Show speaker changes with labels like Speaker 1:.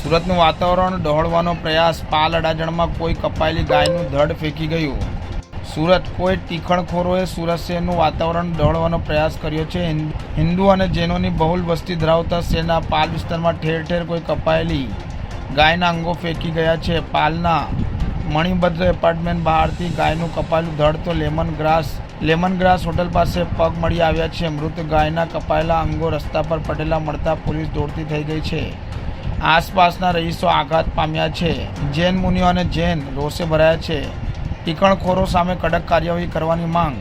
Speaker 1: સુરતનું વાતાવરણ ડહોળવાનો પ્રયાસ, પાલ અડાજણમાં કોઈ કપાયેલી ગાયનું ધડ ફેંકી ગયું. સુરત કોઈ તીખણખોરોએ સુરત શહેરનું વાતાવરણ ડહોળવાનો પ્રયાસ કર્યો છે. હિન્દુ અને જૈનોની બહુલ વસ્તી ધરાવતા શહેરના પાલ વિસ્તારમાં ઠેર ઠેર કોઈ કપાયેલી ગાયના અંગો ફેંકી ગયા છે. પાલના મણિભદ્ર એપાર્ટમેન્ટ બહારથી ગાયનું કપાયેલું ધડ તો lemon grass lemon grass hotel પાસે પગ મળી આવ્યા છે. મૃત ગાયના કપાયેલા અંગો રસ્તા પર પડેલા મળતા પોલીસ દોડતી થઈ ગઈ છે. આસપાસના રહીશો આઘાત પામ્યા છે. જૈન મુનિઓ અને જૈન રોષે ભરાયા છે. ટીકણખોરો સામે કડક કાર્યવાહી કરવાની માંગ